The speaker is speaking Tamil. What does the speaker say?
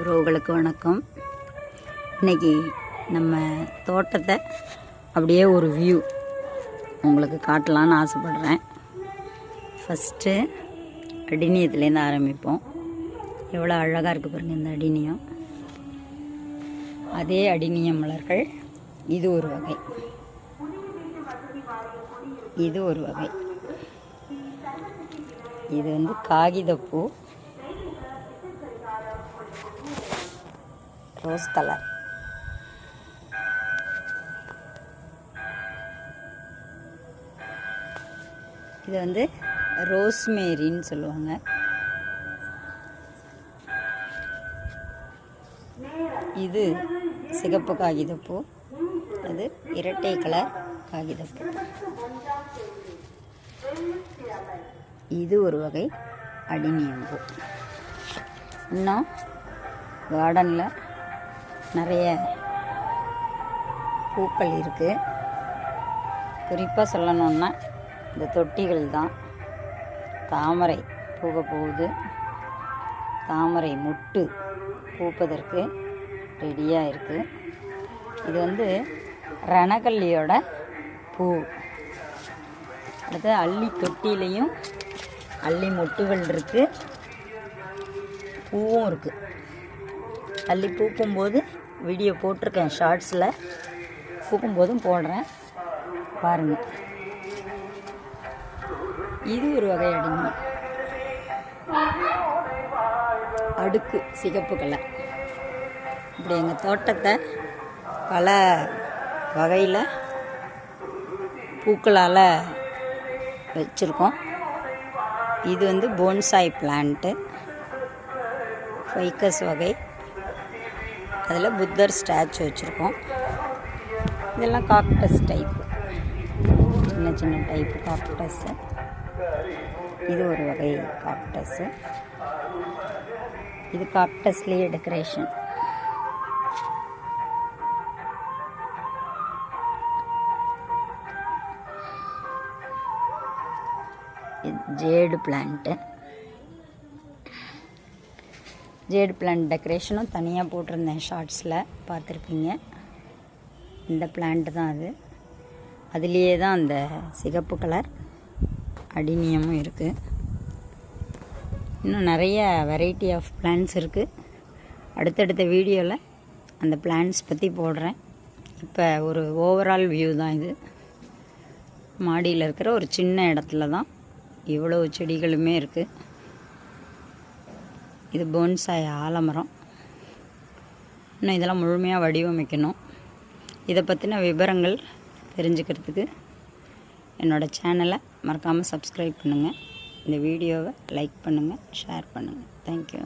உறவுகளுக்கு வணக்கம். இன்னைக்கு நம்ம தோட்டத்தை அப்படியே ஒரு வியூ உங்களுக்கு காட்டலான்னு ஆசைப்பட்றேன். ஃபஸ்ட்டு அடினியத்துலேருந்து ஆரம்பிப்போம். எவ்வளோ அழகாக இருக்குது பாருங்கள் இந்த அடினியம் அதே அடிநிய மலர்கள் இது ஒரு வகை. இது ஒரு வகை. இது வந்து காகிதப்பூ ரோஸ் கலர் இது வந்து ரோஸ்மேரின்னு சொல்லுவாங்க. இது சிகப்பு காகிதப்பூ. அது இரட்டை கலர் காகிதப்பூ. இது ஒரு வகை அடினியம்பூ இன்னும் கார்டனில் நிறைய பூக்கள் இருக்குது குறிப்பாக சொல்லணுன்னா இந்த தொட்டிகள் தான். தாமரை பூக போகுது. தாமரை முட்டு பூப்பதற்கு ரெடியாக இருக்குது இது வந்து ரணகல்லியோட பூ. அடுத்து அள்ளி தொட்டிலையும் அள்ளி மொட்டுகள் இருக்குது பூவும் இருக்குது அள்ளி பூக்கும்போது வீடியோ போட்டிருக்கேன் ஷார்ட்ஸில். பூக்கும்போதும் போடுறேன். பாருங்கள் இது ஒரு வகை அடிமை. அடுக்கு சிகப்பு கலர். இப்படி எங்கள் தோட்டத்தை பல வகையில் பூக்களால் வச்சுருக்கோம். இது வந்து போன்சாய் பிளான்ட்டு ஃபைக்கஸ் வகை. அதில் புத்தர் ஸ்டாச்சு வச்சுருக்கோம். இதெல்லாம் காக்டஸ் டைப்பு சின்ன சின்ன டைப்பு காக்டஸ்ஸு இது ஒரு வகை காக்டஸ்ஸு இது காக்டஸ்லேயே decoration jade plant jade plant டெக்கரேஷனும் தனியாக போட்டிருந்தேன் ஷார்ட்ஸில். பார்த்துருப்பீங்க. இந்த பிளான்ட் தான் அது. அதுலேயே தான் அந்த சிகப்பு கலர் அடினியமும் இருக்குது இன்னும் நிறைய வெரைட்டி ஆஃப் பிளான்ஸ் இருக்குது அடுத்தடுத்த வீடியோவில் அந்த பிளான்ஸ் பற்றி போடுறேன். இப்போ ஒரு ஓவரால் வியூ தான் இது. மாடியில் இருக்கிற ஒரு சின்ன இடத்துல தான் இவ்வளோ செடிகளுமே இருக்குது இது போன்சாய் ஆலமரம். இன்னும் இதெல்லாம் முழுமையாக வடிவமைக்கணும். இதை பற்றின விவரங்கள் தெரிஞ்சுக்கிறதுக்கு என்னோடய சேனலை மறக்காமல் சப்ஸ்கிரைப் பண்ணுங்கள் இந்த வீடியோவை லைக் பண்ணுங்கள் ஷேர் பண்ணுங்கள் தேங்க்யூ